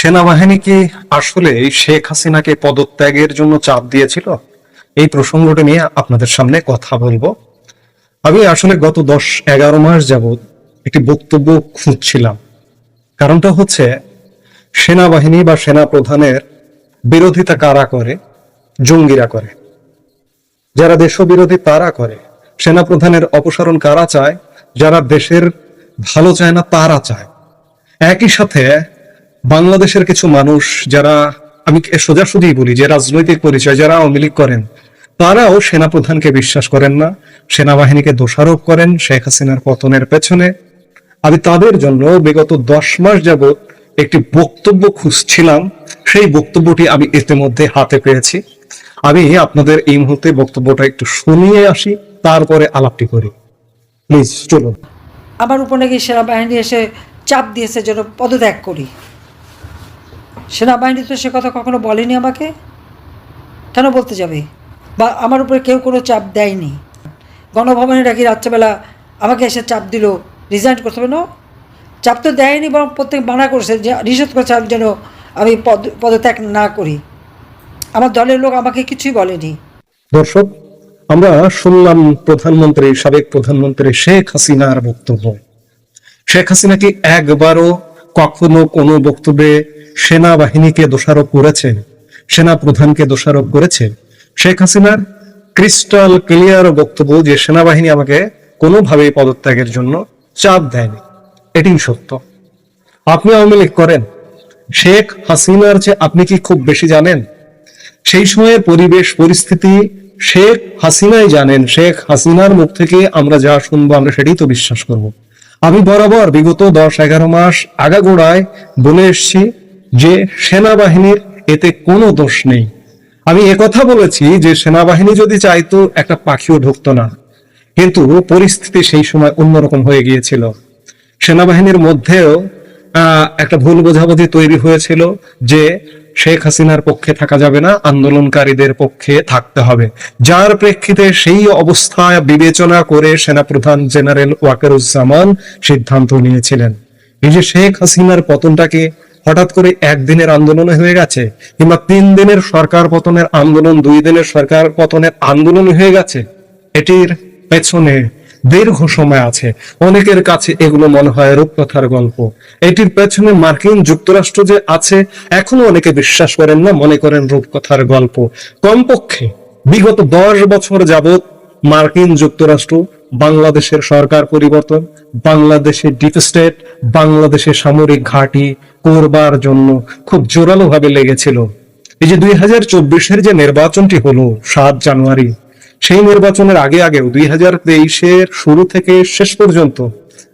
সেনাবাহিনী কি আসলে শেখ হাসিনাকে পদত্যাগের জন্য চাপ দিয়েছিল? এই প্রসঙ্গটা নিয়ে আপনাদের সামনে কথা বলব। আমি আসলে গত দশ এগারো মাস যাবত একটি বক্তব্য খুঁজছিলাম। কারণটা হচ্ছে, সেনাবাহিনী বা সেনা প্রধানের বিরোধিতা কারা করে? জঙ্গিরা করে। যারা দেশবিরোধী তারা করে। সেনা প্রধানের অপসারণ কারা চায়? যারা দেশের ভালো চায় না তারা চায়। একই সাথে বাংলাদেশের কিছু মানুষ যারা, আমি সোজাসুজি বলি, যে রাজনৈতিক পরিচয় যারা আওয়ামী লীগ করেন, তারাও সেনাপ্রধানকে বিশ্বাস করেন না, সেনাবাহিনীকে দোষারোপ করেন শেখ হাসিনার পতনের পেছনে। আমি তাদের জন্য বিগত দশ মাস যাবত একটি বক্তব্য খুঁজছিলাম, সেই বক্তব্যটি আমি ইতিমধ্যে হাতে পেয়েছি। আমি আপনাদের এই মুহূর্তে বক্তব্যটা একটু শুনিয়ে আসি, তারপরে আলাপটি করি। প্লিজ, চলুন। আমার উপর সেনাবাহিনী এসে চাপ দিয়েছে যেন পদত্যাগ করি। সেনাবাহিনী তো সে কথা কখনো বলেনি আমাকে? কেন বলতে যাবে? বা আমার উপরে কেউ কোনো চাপ দেয়নি? গণভবনে নাকি রাত্রেবেলা আমাকে এসে চাপ দিল রিজাইন করতে হবে না চাপ তো দেয়নি, বরং প্রত্যেক মানা করেছে যে, নিষেধ করেছে যেন আমি পদ, পদত্যাগ না করি। আমার দলের লোক আমাকে কিছুই বলেনি। দর্শক, আমরা শুনলাম প্রধানমন্ত্রী সাবেক প্রধানমন্ত্রী শেখ হাসিনার বক্তব্য। শেখ হাসিনাকে একবারও কখনো কোনো বক্তব্যে সেনাবাহিনীকে দোষারোপ করেছে সেনা প্রধানকে দোষারোপ করেছে। শেখ হাসিনার ক্রিস্টাল ক্লিয়ার বক্তব্য যে সেনাবাহিনী আমাকে কোনোভাবেই পদত্যাগের জন্য চাপ দেয়নি এটি সত্য। আপনি আওয়ামী লীগ করেন, শেখ হাসিনার যে আপনি কি খুব বেশি জানেন? সেই সময়ে পরিবেশ, পরিস্থিতি শেখ হাসিনাই জানেন, শেখ হাসিনার মুখ থেকে আমরা যা শুনব, আমরা সেটাই তো বিশ্বাস করব। আমি বরাবর বিগত দশ এগারো মাস আগাগোড়ায় বলে এসছি যে সেনাবাহিনীর এতে কোনো দোষ নেই। আমি একথা বলেছি যে সেনাবাহিনী যদি চাইতো, একটা পাখিও ঢুকতো না। কিন্তু পরিস্থিতি সেই সময় অন্যরকম হয়ে গিয়েছিল। সেনাবাহিনীর মধ্যেও একটা ভুল বোঝাবুঝি তৈরি হয়েছিল যে শেখ হাসিনার পক্ষে থাকা যাবে না, আন্দোলনকারীদের পক্ষে থাকতে হবে। যার প্রেক্ষিতে সেই অবস্থায় বিবেচনা করে সেনাপ্রধান জেনারেল ওয়াকারুজ্জামান সিদ্ধান্ত নিয়েছিলেন। এই যে শেখ হাসিনার পতনটাকে হঠাৎ করে একদিনের আন্দোলন হয়ে গেছে কিংবা তিন দিনের সরকার পতনের আন্দোলন, দুই দিনের সরকার পতনের আন্দোলন হয়ে গেছে, এটির পেছনে দীর্ঘ সময় আছে। অনেকের কাছে এগুলো মনে হয় রূপকথার গল্প। এটির পেছনে মার্কিন যুক্তরাষ্ট্র যে আছে, এখনও অনেকে বিশ্বাস করেন না, মনে করেন রূপকথার গল্প। কমপক্ষে বিগত দশ বছর যাবৎ মার্কিন যুক্তরাষ্ট্র, বাংলাদেশের সরকার পরিবর্তন, বাংলাদেশের ডিপ স্টেট, বাংলাদেশের সামরিক ঘাঁটি করবার জন্য খুব জোরালো ভাবে লেগেছিল। এই যে দুই হাজার চব্বিশের যে নির্বাচনটি হলো সাত জানুয়ারি, সেই নির্বাচনের আগে আগেও দুই হাজার তেইশের শুরু থেকে শেষ পর্যন্ত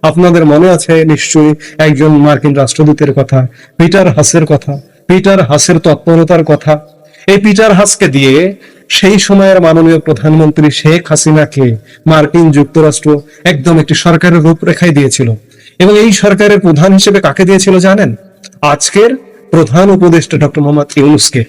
আপনাদের মনে আছে নিশ্চয়ই একজন মার্কিন রাষ্ট্রদূতের কথা, পিটার হাসের কথা, পিটার হাসের তৎপরতার কথা। এই পিটার হাসকে দিয়ে সেই সময়ের মাননীয় প্রধানমন্ত্রী শেখ হাসিনাকে মার্কিন যুক্তরাষ্ট্র একদম একটি সরকারের রূপরেখায় দিয়েছিল। এবং এই সরকারের প্রধান হিসেবে কাকে দিয়েছিল জানেন? আজকের প্রধান উপদেষ্টা ডক্টর মোহাম্মদ ইউনুসকে।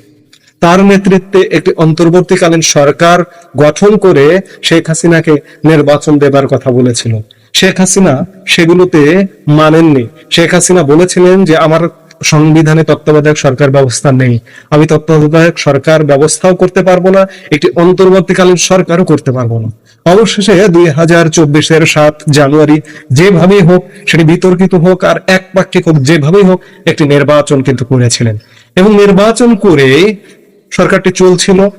তার নেতৃত্বে একটি অন্তর্বর্তীকালীন সরকার গঠন করে শেখ হাসিনাকে নির্বাচন দেবার কথা বলেছিল। শেখ হাসিনা সেগুলোতে মানেননি। শেখ হাসিনা বলেছিলেন যে, আমার সংবিধানে তত্ত্বাবধায়ক সরকার ব্যবস্থা নেই। আমি তত্ত্বাবধায়ক সরকার ব্যবস্থাও করতে পারব না, একটি অন্তর্বর্তীকালীন সরকারও করতে পারব না। অবশেষে দুই হাজার চব্বিশের সাত জানুয়ারি যেভাবেই হোক, সেটি বিতর্কিত হোক আর এক পাক্ষিক হোক যেভাবেই হোক, একটি নির্বাচন কিন্তু করেছিলেন। এবং নির্বাচন করে সরকারটি চলছিল।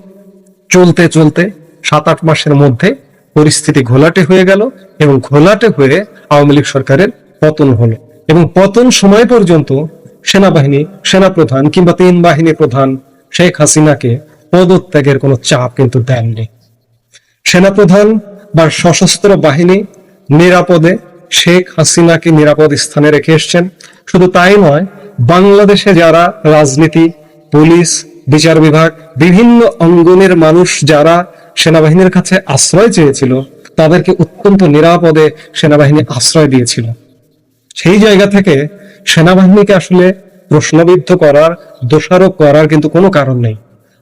চলতে চলতে সাত আট মাসের মধ্যে পরিস্থিতি ঘোলাটে হয়ে গেল এবং ঘোলাটে হয়ে আওয়ামী লীগ সরকারের পতন হলো। এবং পতন সময় পর্যন্ত সেনাবাহিনী, সেনাপ্রধান কিংবা তিন বাহিনী প্রধান শেখ হাসিনাকে পদত্যাগের কোনো চাপ কিন্তু দেননি। সেনাপ্রধান বা সশস্ত্র বাহিনী নিরাপদে শেখ হাসিনাকে নিরাপদ স্থানে রেখে এসছেন। শুধু তাই নয়, বাংলাদেশে যারা রাজনীতি, পুলিশ, বিচার বিভাগ, বিভিন্ন অঙ্গনের মানুষ যারা সেনাবাহিনীর কাছে আশ্রয় চেয়েছিল, তাদেরকে অত্যন্ত নিরাপদে সেনাবাহিনী আশ্রয় দিয়েছিল। সেই জায়গা থেকে সেনাবাহিনীকে আসলে প্রশ্নবিদ্ধ করার, দোষারোপ করার কিন্তু কোনো কারণ নেই।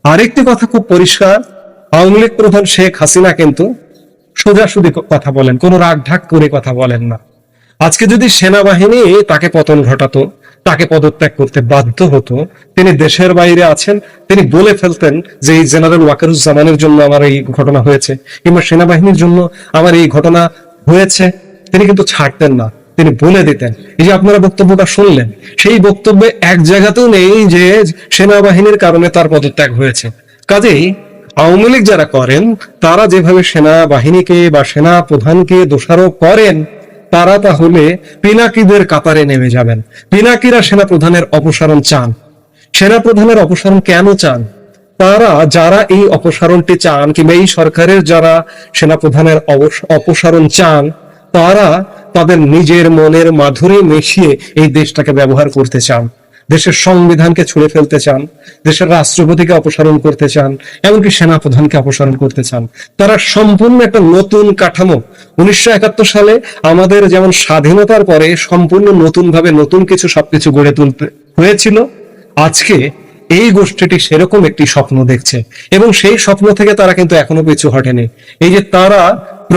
আরেকটি কথা খুব পরিষ্কার, আওয়ামী লীগ প্রধান শেখ হাসিনা কিন্তু সোজাসুজি কথা বলেন, কোনো রাগ ঢাক করে কথা বলেন না। আজকে যদি সেনাবাহিনী তাকে পতন ঘটাতো, তাকে পদত্যাগ করতে বাধ্য হতো, তিনি দেশের বাইরে আছেন, তিনি বলে ফেলতেন যে এই জেনারেল ওয়াকারুজ্জামানের জন্য আমার এই ঘটনা হয়েছে, কিংবা সেনাবাহিনীর জন্য আমার এই ঘটনা হয়েছে, তিনি কিন্তু ছাড়তেন না। তিনি বলে দিতেন। এই যে আপনারা বক্তব্যটা শুনলেন, সেই বক্তব্যে এক জায়গাতেও নেই যে সেনাবাহিনীর কারণে তার পদত্যাগ হয়েছে। কাজেই আওয়ামী লীগ যারা করেন, তারা যেভাবে সেনাবাহিনীকে বা সেনা প্রধানকে দোষারোপ করেন, তারা তাহলে পিনাকিদের কাতারে নেমে যাবেন। পিনাকিরা সেনা প্রধানের অপসারণ চান। সেনা প্রধানের অপসারণ কেন চান? তারা যারা এই অপসারণটি চান কিংবা এই সরকারের যারা সেনা প্রধানের অপসারণ চান, তারা তাদের নিজের মনের মাধুরী মিশিয়ে এই দেশটাকে ব্যবহার করতে চান। দেশের সংবিধানকে ছুঁড়ে ফেলতে চান। দেশের রাষ্ট্রপতিকে অপসারণ করতে চান। এমনকি সেনাপ্রধানকে অপসারণ করতে চান। তারা সম্পূর্ণ একটা নতুন কাঠামো। উনিশশো একাত্তর সালে আমাদের যেমন স্বাধীনতার পরে সম্পূর্ণ নতুন ভাবে নতুন কিছু সবকিছু গড়ে তুলতে হয়েছিল, আজকে এই গোষ্ঠীটি সেরকম একটি স্বপ্ন দেখছে। এবং সেই স্বপ্ন থেকে তারা কিন্তু এখনও পিছু হটেনি। এই যে তারা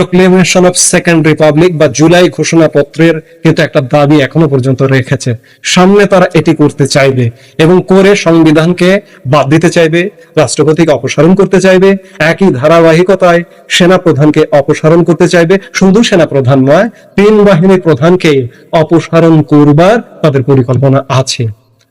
প্রোক্লেমেশন অফ সেকেন্ড রিপাবলিক বা জুলাই ঘোষণাপত্রের কিন্তু একটা দাবি এখনও পর্যন্ত রেখেছে। সামনে তারা এটি করতে চাইবে এবং করে সংবিধানকে বাদ দিতে চাইবে, রাষ্ট্রপতিকে অপসারণ করতে চাইবে, একই ধারাবাহিকতায় সেনা প্রধানকে অপসারণ করতে চাইবে। শুধু সেনা প্রধান নয়, তিন বাহিনী প্রধানকে অপসারণ করবার তাদের পরিকল্পনা আছে।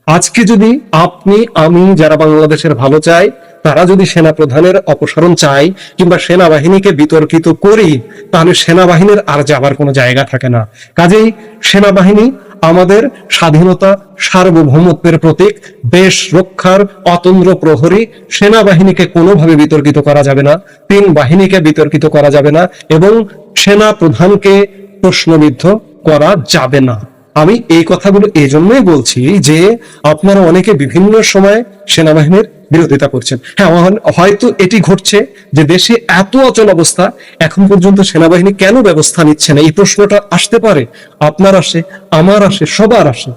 আজকে যদি আপনি, আমি, যারা বাংলাদেশের ভালো চাই তারা যদি সেনা প্রধানের অপসারণ চাই কিংবা সেনাবাহিনীকে বিতর্কিত করি, তাহলে সেনাবাহিনীর আর যাবার কোনো জায়গা থাকে না। কাজেই সেনাবাহিনী আমাদের স্বাধীনতা, সার্বভৌমত্বের প্রতীক, দেশ রক্ষার অতন্দ্র প্রহরী, সেনাবাহিনীকে কোনোভাবে বিতর্কিত করা যাবে না, তিন বাহিনীকে বিতর্কিত করা যাবে না এবং সেনা প্রধানকে প্রশ্নবিদ্ধ করা যাবে না। আমি এই কথাগুলো এই জন্যই বলছি যে আপনারা অনেকে বিভিন্ন সময় সেনাবাহিনীর বিরোধিতা করছেন। হ্যাঁ হয়তো এটি ঘটছে যে দেশে এত অচল অবস্থা, এখন পর্যন্ত সেনাবাহিনী কেন ব্যবস্থা নিচ্ছে না? এই প্রশ্নটা আসতে পারে। আপনার আসে, আমার আসে, সবার আসে।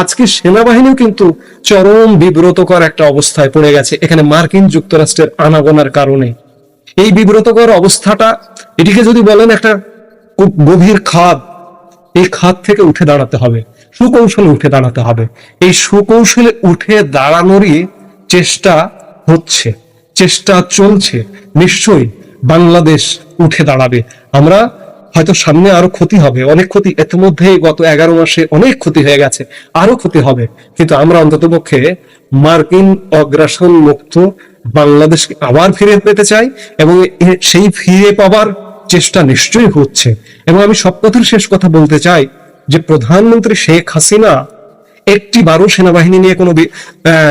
আজকে সেনাবাহিনীও কিন্তু চরম বিব্রতকর একটা অবস্থায় পড়ে গেছে, এখানে মার্কিন যুক্তরাষ্ট্রের আনাগোনার কারণে। এই বিব্রতকর অবস্থাটা, এটিকে যদি বলেন একটা খুব গভীর খাদ এই খাত থেকে উঠে দাঁড়াতে হবে, সুকৌশলে উঠে দাঁড়াতে হবে। এই সুকৌশলে উঠে দাঁড়ানোরই চেষ্টা হচ্ছে, চেষ্টা চলছে, নিশ্চয়ই বাংলাদেশ উঠে দাঁড়াবে। আমরা হয়তো সামনে আরও ক্ষতি হবে, অনেক ক্ষতি ইতিমধ্যে গত এগারো মাসে অনেক ক্ষতি হয়ে গেছে, আরও ক্ষতি হবে। কিন্তু আমরা অন্তত পক্ষে মার্কিন অগ্রাসন মুক্ত বাংলাদেশকে আবার ফিরে পেতে চাই এবং সেই ফিরে পাবার চেষ্টা নিশ্চয়ই হচ্ছে। এবং আমি সব কথার শেষ কথা বলতে চাই যে প্রধানমন্ত্রী শেখ হাসিনা একটি বারো সেনাবাহিনী নিয়ে কোনো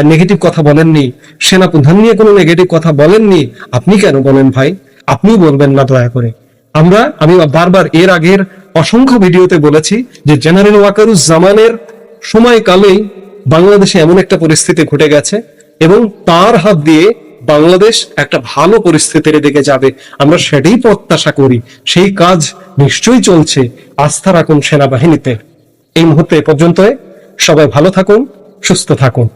নেগেটিভ কথা বলেননি সেনা প্রধান নিয়ে কোনো নেগেটিভ কথা বলেননি। আপনি কেন বলেন ভাই? আপনি বলবেন না দয়া করে। আমরা, আমি বারবার এর আগের অসংখ্য ভিডিওতে বলেছি যে জেনারেল ওয়াকারুজ্জামানের সময়কালেই বাংলাদেশে এমন একটা পরিস্থিতি ঘটে গেছে এবং তার হাত দিয়ে বাংলাদেশ একটা ভালো পরিস্থিতির দিকে যাবে। আমরা সেটাই প্রত্যাশা করি। সেই কাজ নিশ্চয়ই চলছে। আস্থা রাখুন সেনাবাহিনীতে। এই মুহূর্তে পর্যন্ত সবাই ভালো থাকুন, সুস্থ থাকুন।